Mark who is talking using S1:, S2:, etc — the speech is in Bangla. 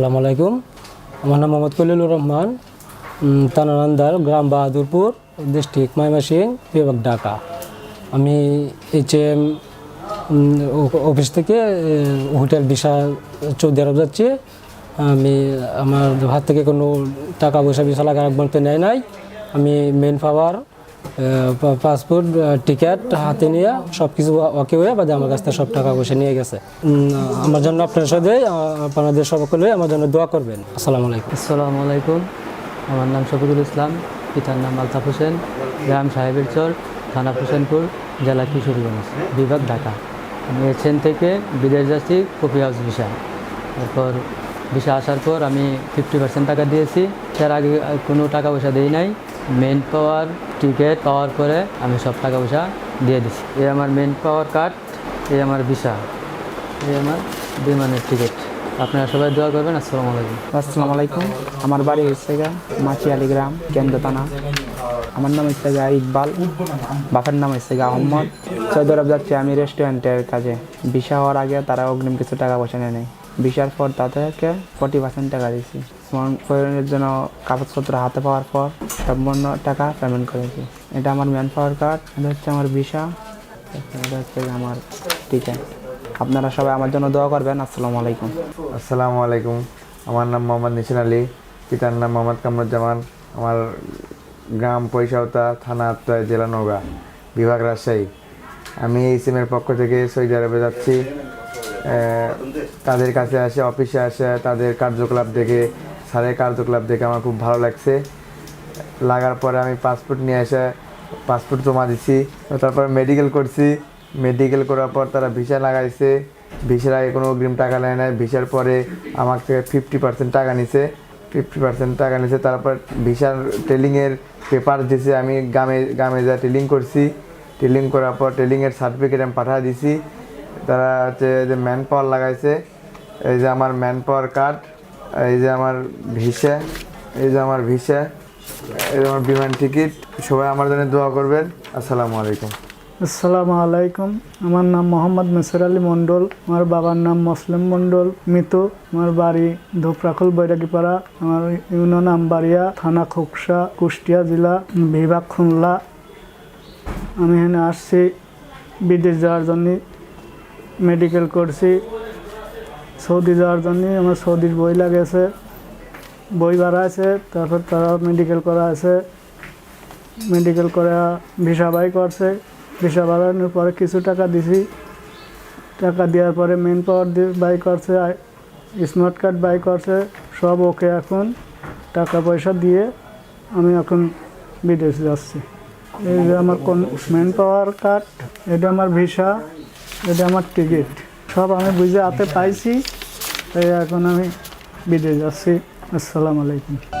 S1: আসসালামু আলাইকুম। আমার নাম মোহাম্মদ কলিলুর রহমান। উম, তানারান্দার গ্রাম বাহাদুরপুর ডিস্ট্রিক্ট ময়মাসিং বিভাগ ঢাকা। আমি এইচ এম অফিস থেকে হোটেল ভিসা সৌদি আরব যাচ্ছি। আমি আমার হাত থেকে কোনো টাকা পয়সা ভিসা লাগা এক বলতে নেয় নাই। আমি মেন পাওয়ার পাসপোর্ট টিকিট, হাতে নিয়ে সব কিছু ওকে হয়ে বাদে আমার কাছ থেকে সব টাকা পয়সা নিয়ে গেছে। আমার জন্য আপনার সাথে আপনাদের সকলে আমার জন্য দোয়া করবেন। আসসালামু আলাইকুম।
S2: আসসালামু আলাইকুম। আমার নাম শফিকুল ইসলাম। পিতার নাম আলতাফ হোসেন। গ্রাম সাহেবের চর, থানা হোসেনপুর, জেলা কিশোরগঞ্জ, বিভাগ ঢাকা। আমি এছেন থেকে বিদেশ যাচ্ছি কফি হাউস ভিসা। তারপর ভিসা আসার পর আমি ফিফটি পার্সেন্ট টাকা দিয়েছি। তার আগে কোনো টাকা পয়সা দিই নাই। মেন পাওয়ার টিকিট পাওয়ার পরে আমি সব টাকা পয়সা দিয়ে দিছি। এই আমার মেন পাওয়ার কার্ড এই আমার ভিসা এই আমার বিমানের টিকিট আপনারা সবাই দোয়া করবেন, আসসালামু আলাইকুম।
S3: আসসালামু আলাইকুম। আমার বাড়ি হচ্ছে গা মাছিয়ালি গ্রাম, কেন্দ্র থানা। আমার নাম হচ্ছে গা ইকবাল। বাপের নাম হচ্ছে গা আহম্মদ। সৌদি আরব যাচ্ছি আমি রেস্টুরেন্টের কাজে। ভিসা হওয়ার আগে তারা অগ্রিম কিছু টাকা পয়সা নেয় ভিসার পর তাদেরকে ফোর্টি পার্সেন্ট টাকা দিয়েছি। প্রয়োজনের জন্য কাগজপত্র হাতে পাওয়ার পর সম্পূর্ণ টাকা পেমেন্ট করেছি। এটা আমার ম্যান পাওয়ার কার্ড এটা হচ্ছে আমার ভিসা এটা হচ্ছে আমার টিকিট আপনারা সবাই আমার জন্য দোয়া করবেন। আসসালামু আলাইকুম।
S4: আসসালামু আলাইকুম। আমার নাম মোহাম্মদ নিশান আলী। পিতার নাম মোহাম্মদ কামরুজ্জামান। আমার গ্রাম পৈশাওতা থানা আত্ময়, জেলা নৌগা বিভাগ রাজশাহী। আমি এই সিমের পক্ষ থেকে সৌদি আরবে যাচ্ছি। তাদের কাছে আসে, অফিসে আসে, তাদের কার্যকলাপ দেখে স্যারের কার্যকলাপ দেখে আমার খুব ভালো লাগছে। লাগার পরে আমি পাসপোর্ট নিয়ে এসে পাসপোর্ট জমা দিছি, তারপর মেডিকেল করছি। মেডিকেল করার পর তারা ভিসা লাগাইছে। ভিসার আগে কোনো অগ্রিম টাকা নেয় নাই। ভিসার পরে আমার থেকে ফিফটি পার্সেন্ট টাকা নিছে। ফিফটি পার্সেন্ট টাকা নিছে, তারপর ভিসার টেলিংয়ের পেপার দিছে। আমি গ্রামে গ্রামে যা টেলিং করছি টেলিং করার পর টেলিংয়ের সার্টিফিকেট আমি পাঠিয়ে দিছি। তারা হচ্ছে যে ম্যান পাওয়ার লাগাইছে। এই যে আমার ম্যান পাওয়ার কার্ড এই যে আমার ভিসা, এই যে আমার ভিসা, এই যে আমার বিমান টিকিট, সবাই আমার জন্য দোয়া করবেন। আসসালামু আলাইকুম।
S5: আসসালামু আলাইকুম। আমার নাম মোহাম্মদ মিসর আলী মণ্ডল, আমার বাবার নাম মুসলিম মণ্ডল, মিতু, আমার বাড়ি ধূপরাখল বৈরাগীপাড়া, আমার ইউনিয়ন আমবাড়িয়া, থানা খোকসা, কুষ্টিয়া জেলা, বিভাগ খুলনা। আমি এখানে আসছি, বিদেশ যাওয়ার জন্য মেডিকেল করছি। সৌদি যাওয়ার জন্য আমার সৌদির বই লাগেছে। বই ভাড়া আছে তারপর তারা মেডিকেল করা আছে মেডিকেল করে ভিসা বাই করছে। ভিসা বাড়ানোর পরে কিছু টাকা দিছি। টাকা দেওয়ার পরে মেন পাওয়ার বাই করছে স্মার্ট কার্ড বাই করছে, সব ওকে এখন টাকা পয়সা দিয়ে আমি এখন বিদেশ যাচ্ছি। এই যে আমার কোন মেন পাওয়ার কার্ড এটা আমার ভিসা এটা আমার টিকিট সব আমি বুঝে হাতে পাইছি। তাই এখন আমি বিদে যাচ্ছি। আসসালামু আলাইকুম।